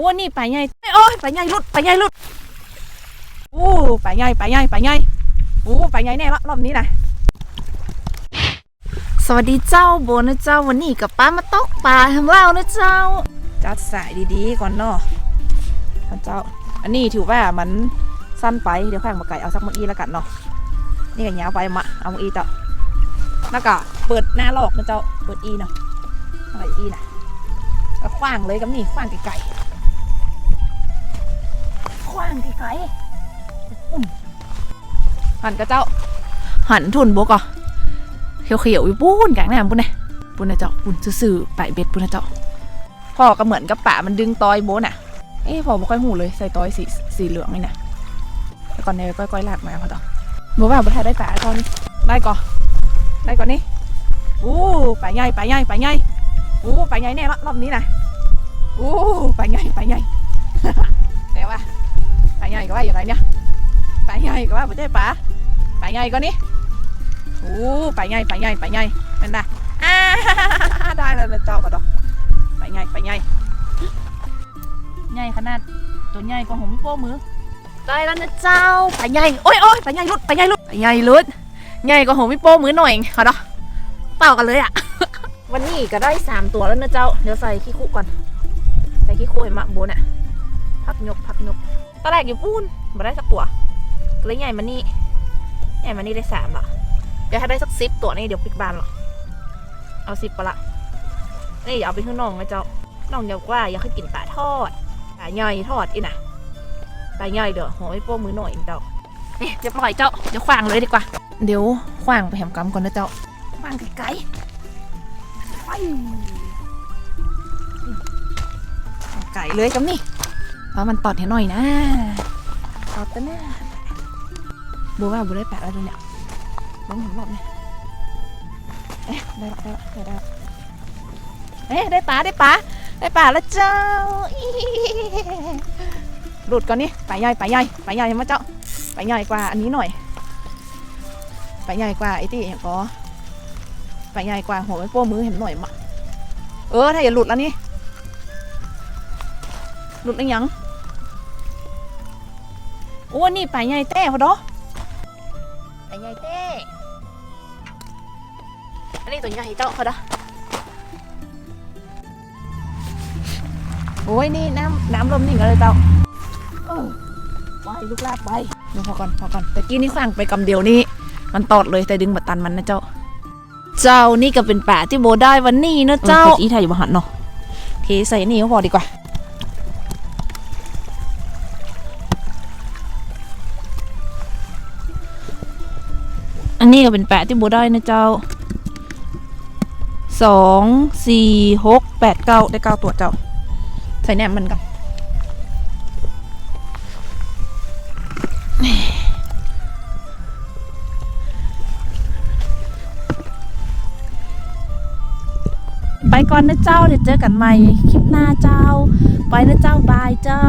อ้นี่ปลาใหญ่โอ้ยปลาใหญ่ลุดปลาใหญ่ลุดโอ้ปลาใหญ่ปลาใหญ่ปลาใหญ่โอ้ปลาใหญ่แน่ละรอบนี้นะสวัสดีเจ้าโบนะเจ้าวันนี้กับป้ามาตกปลาของเรานะเจ้า จัดสายดีๆก่อนเนาะก่อนเจ้า อันนี้ถือว่ามันสั้นไปเดี๋ยวแข่งมาไก่เอาสักมังอีแล้วกันเนาะนี่ก็ยาวไปมาเอามังอีเจ้าแล้วก็เปิดหน้าหลอกนะเจ้าเปิดอีเนาะอะไรอีนะก็ขว้างเลยกับนี่ขว้างไก่ ขว้างไก่อุ้มหันกับเจ้า หันทุนบกอะเขียวๆอยู่ปุ้นกลางน้ำปุ้นนะปุ้นนะเจ้าปุ้นซื่อๆไปเบ็ดปุ้นนะเจ้าพ่อก็เหมือนกับป่ามันดึงตอยโบน่ะ เอ้พ่อไม่ค่อยหูเลยใส่ตอยสีสีเหลืองนี่นะแล้วก่อนเนี่ยก้อยๆลากมาพ่อต่อบอกว่าบ่ทันได้ป่าตอนนี้ได้ก่อนได้ก่อนนี่อู้ป่าใหญ่ป่าใหญ่ป่าใหญ่อู้ป่าใหญ่แน่ละรอบนี้นะอู้ป่าใหญ่ป่าใหญ่แต่ว่า ป่าใหญ่ก็ว่าอย่างไรเนี่ยป่าใหญ่ก็ว่าไม่ใช่ป่าป่าใหญ่ก็นี่อู้ป่าใหญ่ป่าใหญ่ป่าใหญ่เป็นไงอ่าได้แล้วนะเจ้าก็ดอกไปใหญ่ไปใหญ่ใหญ่ขนาดตัวใหญ่กว่าผมโป้มือได้แล้วนะเจ้าไปใหญ่โอ้ยโอ้ยไปใหญ่ลุดไปใหญ่ลุดไปใหญ่ลุดใหญ่กว่าผมพี่โป้มือหน่อยเขาเนาะเต่ากันเลยอะวันนี้ก็ได้สามตัวแล้วนะเจ้า เดี๋ยวใส่ขี้คุก่อน ใส่ขี้คุให้มะโบนอะพักยกพักยก ตอนแรกอยู่ปูนมาได้สักตัวเลยใหญ่มานี่ใหญ่มานี่ได้สามละเดี๋ยวถ้าได้สักสิบตัวนี่เดี๋ยวปิดบานหรอกเอาสิบปะละนี่อย่าเอาไปข้างนอกนะเจ้าน้องอยากว่าอยากให้กินปลาทอดปลาใหญ่ทอดอีน่ะปลาใหญ่เด้อหอมไอ้โป้มือหน่อยเจ้านี่เรียบร้อยเจ้าเดี๋ยวขวางเลยดีกว่า เดี๋ยวขวางไปแหมกำก่อนนะเจ้าขวางไกลๆไปไก่เลยกับนี่ เอามันตอดให้หน่อยนะตอดแต่หน้าบัวว่าบัวได้แปะแล้วเดี๋ยวเนี่ยลองเห็นรอบเนี่ยเอ๊ะได้ละได้ละได้ละเอ๊ะได้ปลาได้ปลาได้ปลาแล้วเจ้าอีหลุดก่อนนี่ปลาใหญ่ปลาใหญ่ปลาใหญ่มาเจ้าปลาใหญ่กว่าอันนี้หน่อยปลาใหญ่กว่าไอ้ที่อย่างก็ปลาใหญ่กว่าหัวไม่โป้มือเห็นหน่อยมาเออถ้าอย่าหลุดแล้วนี่หลุดแล้วยัง โอ้นี่ปลาใหญ่แต้พอดอปลาใหญ่แต้อันนี้ตัวใหญ่เจ้าพอดอโอ้ยนี่น้ำน้ำลมนิ่งเลยเจ้าเออไปลูกลาบไปเดี๋ยวพอก่อนพอก่อนแต่กี้นี่สั่งไปกำเดียวนี่มันตอดเลยแต่ดึงบัตตันมันนะเจ้า เจ้านี่ก็เป็นป่าที่โบได้วันนี้นะเจ้าอีไทยอยู่บหันเนาะโอเคใส่นี่ก็พอดีกว่า อันนี้ก็เป็นแปะที่โบได้นะเจ้าสองสี่หกแปดเก้าได้เก้าตัวเจ้า ใส่แหนมมันกันไปก่อนนะเจ้า เดี๋ยวเจอกันใหม่ คลิปหน้าเจ้า ไปนะเจ้า บายเจ้า